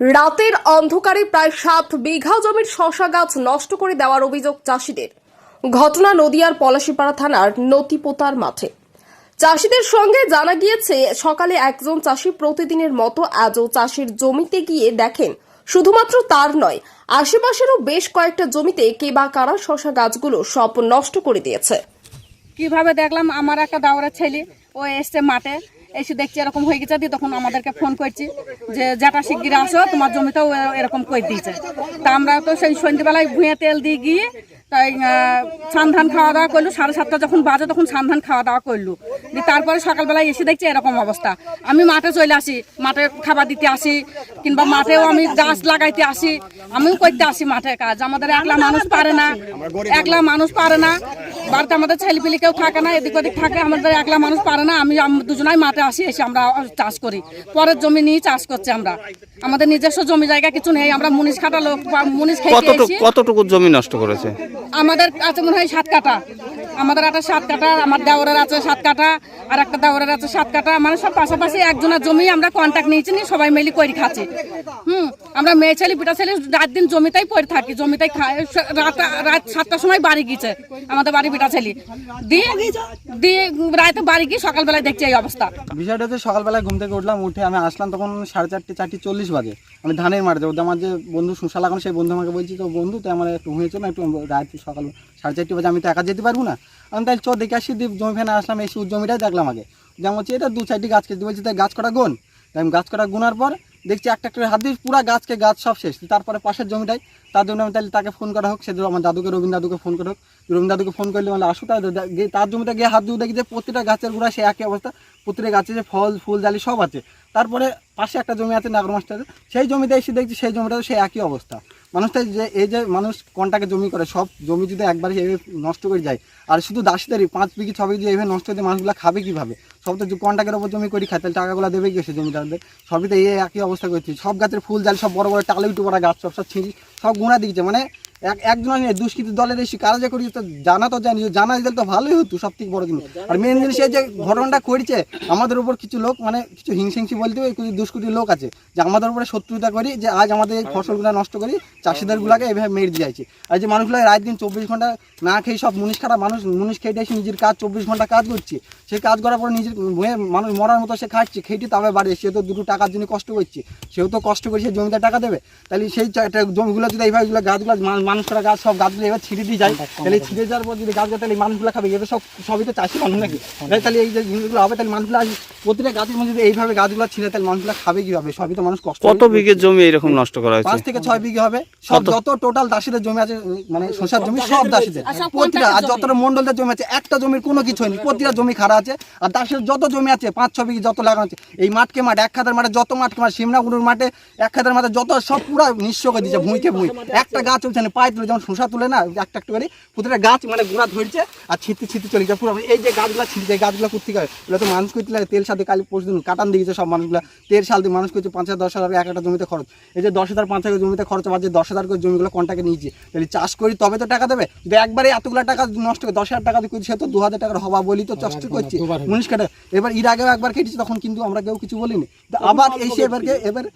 রাতের অন্ধকারে প্রায় সাত বিঘা জমির শশা গাছ নষ্ট করে দেওয়ার অভিযোগ চাষিদের। ঘটনা নদিয়ার পলাশীপাড়া থানার নতিপোতার মাঠে। চাষিদের সঙ্গে জানা গিয়েছে, সকালে একজন চাষি প্রতিদিনের মতো আজও চাষির জমিতে গিয়ে দেখেন, শুধুমাত্র তার নয়, আশেপাশেরও বেশ কয়েকটা জমিতে কে বা কারা শশা গাছগুলো সব নষ্ট করে দিয়েছে। কীভাবে দেখলাম, আমার একটা দাওয়ারের ছেলে, ও এসছে মাঠে এসে দেখছি এরকম হয়ে গেছে, দিয়ে তখন আমাদেরকে ফোন করছি যে যেটা শিগগির আসো, তোমার জমিটাও এরকম করে দিয়েছে। তা আমরা তো সেই সন্ধ্যেবেলায় ভুঁয়ে তেল দিয়ে গিয়ে তাই সান্ধান খাওয়া দাওয়া করলু সাড়ে সাতটা যখন বাজে তখন সান্ধান খাওয়া দাওয়া করলু। দিয়ে তারপরে সকালবেলায় এসে দেখছি এরকম অবস্থা। আমি মাঠে চলে আসি মাঠে খাবার দিতে আসি কিংবা মাঠেও আমি গাছ লাগাইতে আসি আমিও করতে আসি মাঠে কাজ। আমাদের একলা মানুষ পারে না একলা মানুষ পারে না বাড়িতে আমাদের ছেলেপিলি কেউ থাকে না এদিক ওদিক থাকে আমাদের একলা মানুষ পারে না আমি দুজনাই মাঠে আসি এসে আমরা চাষ করি। পরের জমি নিয়ে চাষ করছি আমরা। আমাদের নিজস্ব জমি জায়গা কিছু নেই আমরা মুনিশ খাটা লোক মুনিশ খেতে কতটুকু জমি নষ্ট করেছে? আমাদের কাছে মনে হয় সাত কাটা আমাদের একটা সাত কাটা আমার দেওরের আছে সাত কাটা আর একটা দেওরের আছে সাত কাটা মানে সব পাশাপাশি একজনের জমি আমরা কন্ট্যাক্ট নিয়েছি, নিয়ে সবাই মিলি করে খাচ্ছি। হুম, আমরা মেয়ে ছেলে পিটা ছেলে রাত দিন জমিতেই পড়ে থাকি, জমিতেই খাই রাত রাত সাতটার সময় বাড়ি গিয়েছে আমাদের বাড়ি পিটা ছেলে। দিয়ে দিয়ে রাতে বাড়ি গিয়ে সকালবেলায় দেখছি এই অবস্থা। বিষয়টা হচ্ছে সকালবেলায় ঘুম থেকে উঠলাম, উঠে আমি আসলাম তখন সাড়ে চারটে চারটে চল্লিশ বাজে। আমি ধানের মাঠে যাব। আমার যে বন্ধু সুশা লাগানো সেই বন্ধু আমাকে বলছি তো বন্ধু, তো আমার একটু হয়েছে না, একটু রাত সকাল সাড়ে চারটে বাজে, আমি তো একা যেতে পারব না। আমি তাই চ দেখে, আসি, দিয়ে জমি ফেনে আসলাম ওর জমিটাই দেখলাম আগে। যেমন হচ্ছে, এটা দু চারটি গাছ কেটে বলছি তাই গাছ কটা গুন তাই আমি গাছ কটা গুনার পর দেখছি একটা একটা হাত দিয়ে পুরো গাছকে গাছ সব শেষ। তারপরে পাশের জমিটাই, তার জন্য আমি তাহলে তাকে ফোন করা হোক সেদিন আমার দাদুকে, রবীন্দ্র দাদুকে ফোন করা হোক। রবীন্দ্র দাদুকে ফোন করলে মানে আসো তার তার জমিতে গিয়ে হাত দিয়ে দেখি যে প্রতিটা গাছের গোড়া সে একই অবস্থা। প্রতিটা গাছে যে ফল, ফুল, জালি সব আছে। তারপরে পাশে একটা জমি আছে নাগর মাস্টারের সেই জমিতে এসে দেখছি সেই জমিটাও সেই একই অবস্থা। মানুষটা যে এই যে মানুষ কোনটাকে জমি করে, সব জমি যদি একবার এইভাবে নষ্ট করে যায়, আর শুধু দাসিদারি, পাঁচ বিঘি, ছ বিঘি এইভাবে নষ্ট করে মানুষগুলো খাবে কীভাবে? সব তো কন্টাকের ওপর জমি করি খায়, তাহলে টাকাগুলো দেবে গেছে জমিদারদের সবই তো এই একই অবস্থা করছি। সব গাছের ফুল, জাল, সব বড় বড় টালে উঠে পড়া গাছ, সব সব ছিঁড়ি, সব গুঁড়া দিচ্ছে। মানে এক একজন দুষ্কৃতি দলের এসে কারা যে করি তো জানা তো জানি, জানা দিলে তো ভালোই হতো, সব থেকে বড় জিনিস। আর মেন জিনিস এই যে ঘটনাটা করছে, আমাদের উপর কিছু লোক মানে কিছু হিংসিংসি বলতে হয় কিছু দুষ্কৃতি লোক আছে, যে আমাদের উপরে শত্রুতা করি, যে আজ আমাদের এই ফসলগুলো নষ্ট করি চাষিদের গুলাকে এইভাবে মেরে দিয়ে যাচ্ছে আর যে মানুষগুলো রাত দিন চব্বিশ ঘণ্টা না খেয়ে সব মুনিশ খাটা মানুষ, মুনিশ খেয়ে এসে নিজের কাজ চব্বিশ ঘণ্টা কাজ করছে। সেই কাজ করার পরে নিজের মানুষ মরার মতো সে খাচ্ছে, খেটে তবে বাড়ি সে তো দুটো টাকার জন্য কষ্ট করছে। সেও তো কষ্ট করে সে জমিতে টাকা দেবে তাহলে সেই জমিগুলো যদি এইভাবে গাছগুলো মানুষরা গাছ সব গাছগুলো এবার ছিঁড়ে দিয়ে যায় তাহলে এই ছিঁড়ে যাওয়ার পর যদি গাছগুলো তাহলে মানুষগুলো খাবে এবার সব সবই তো চাষি মানুষ নাকি? তাহলে তাহলে এই যে জিনিসগুলো হবে তাহলে মানুষগুলো প্রতিটা গাছের মধ্যে যদি এইভাবে গাছগুলো ছিঁড়ে তাহলে মানুষগুলো খাবে কীভাবে? সবই তো মানুষ কষ্ট কত বিঘে জমি এরকম নষ্ট করা হয়েছে? পাঁচ থেকে ছয় বিঘে হবে। সব যত টোটাল দাসীদের জমি আছে মানে শসার জমি সব দাসীদের প্রতিটা আর যতটা মন্ডলদের জমি আছে একটা জমির কোনো কিছু হয়নি প্রতিটা জমি খারাপ আছে। আর দাসের যত জমি আছে পাঁচ ছ বিঘে যত লাগানো আছে এই মাঠকে মাঠ এক খাতার মাঠে যত মাঠকে মাঠ সিমনা সিমনাগুড়ুর মাঠে এক খাতার মাঠে যত সব পুরো নিঃস্ব করে দিচ্ছে ভুঁইকে ভুঁই। একটা গাছ চলছে না পায়ে তুলে যেমন শসা তুলে না একটা একটা করে প্রতিটা গাছ মানে গোড়া ধরছে আর ছিটতে ছিটতে চলে যায় পুরো। এই যে গাছগুলো ছিটছে এই গাছগুলো করতে করে এগুলো তো মানুষ করতে লাগে তেল সাথে কালি পরশু দিন কাটান দিয়েছে সব মানুষগুলো। তেল সাল দিয়ে মানুষ করছে পাঁচ হাজার দশ হাজার এক একটা জমিতে খরচ। এই যে দশ হাজার পাঁচ হাজার জমিতে খরচ যে দশ হাজার করে জমিগুলো কন্টাকে নিয়েছি তাহলে চাষ করি তবে তো টাকা দেবে। যদি একবারে এতগুলো টাকা নষ্ট করে দশ হাজার টাকা দিয়ে করছি, সে তো দু হাজার টাকার হবা বলি তো চাষ করছি। মুনিশ কাটা এবার এর আগেও একবার কেটেছি তখন কিন্তু আমরা কেউ কিছু বলিনি। তো আবার এসে এবারকে এবার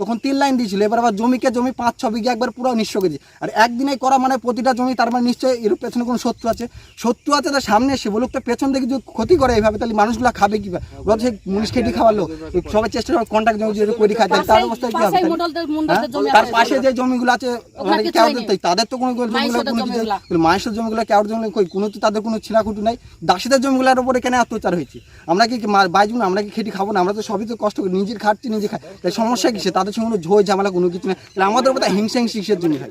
তখন তিন লাইন দিয়েছিল। এবার আবার জমিকে জমি পাঁচ ছ বিঘে একবার পুরো নিঃস্ব কেজি আর একদিনে করা মানে প্রতিটা জমি তার মানে নিশ্চয়ই এর পেছনে কোনো শত্রু আছে। শত্রু আছে তার সামনে এসে বলুক তো পেছন থেকে যদি ক্ষতি করে এইভাবে তাহলে মানুষগুলো খাবে কীভাবে? ওরা সে মুনিশ খেটি খাওয়ালো সবাই চেষ্টা করে কন্ট্যাক্ট জমি যদি করে খায় তার অবস্থা কি হবে? হ্যাঁ? তার পাশে যে জমিগুলো আছে মানে কেউ। তাদের তো কোনো জমিগুলো কোনো কিছু জমিগুলা। মায়ের জমিগুলো কেউর জমি কই? কোনো তো তাদের কোনো ছিলাকুটু নাই। দাসীদের জমিগুলোর উপরে কেন অত্যাচার হয়েছে? আমরা কি বাইজুন আমরা কি খেটি খাব না? আমরা তো সবই তো কষ্ট করি নিজের খাচ্ছি নিজে খাই। তাই সমস্যা কিসে তাদের সঙ্গে কোনো ঝোঁ ঝামেলা কোনো কিছু নেই। তাহলে আমাদের কথা হিংসা হিংসা জন্য হয়